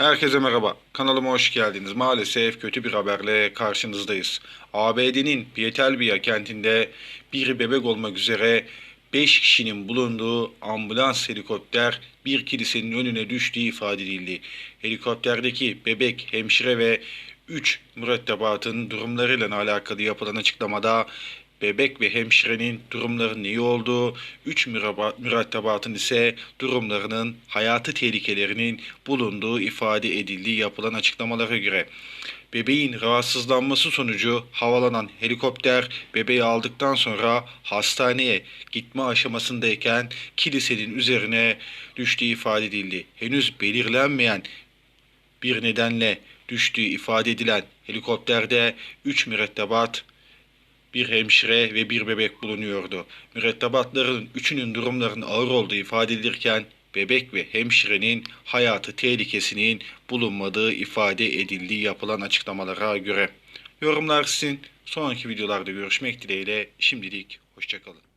Herkese merhaba. Kanalıma hoş geldiniz. Maalesef kötü bir haberle karşınızdayız. ABD'nin Pietelbia kentinde bir bebek olmak üzere 5 kişinin bulunduğu ambulans helikopter bir kilisenin önüne düştüğü ifade edildi. Helikopterdeki bebek, hemşire ve 3 mürettebatın durumlarıyla alakalı yapılan açıklamada bebek ve hemşirenin durumlarının iyi olduğu, 3 mürettebatın ise durumlarının hayatı tehlikelerinin bulunduğu ifade edildiği yapılan açıklamalara göre bebeğin rahatsızlanması sonucu havalanan helikopter bebeği aldıktan sonra hastaneye gitme aşamasındayken kilisenin üzerine düştüğü ifade edildi. Henüz belirlenmeyen bir nedenle düştüğü ifade edilen helikopterde 3 mürettebat bir hemşire ve bir bebek bulunuyordu. Mürettebatların üçünün durumlarının ağır olduğu ifade edilirken bebek ve hemşirenin hayatı tehlikesinin bulunmadığı ifade edildiği yapılan açıklamalara göre. Yorumlar sizin. Sonraki videolarda görüşmek dileğiyle şimdilik hoşçakalın.